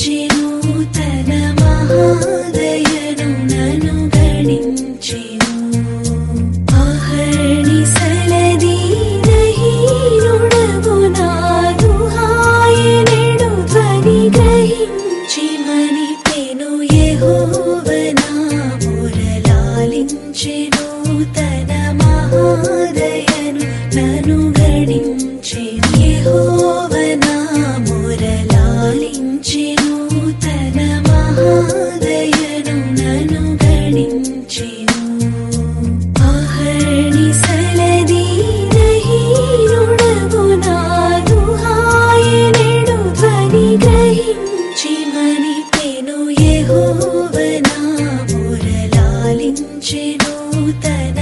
నడిపించెను తన మహాదయను నను గణించెను. ఆహరణి సలది నహీనుడగు నాదు హాయనెడు ధ్వని గ్రహించి తన ूतन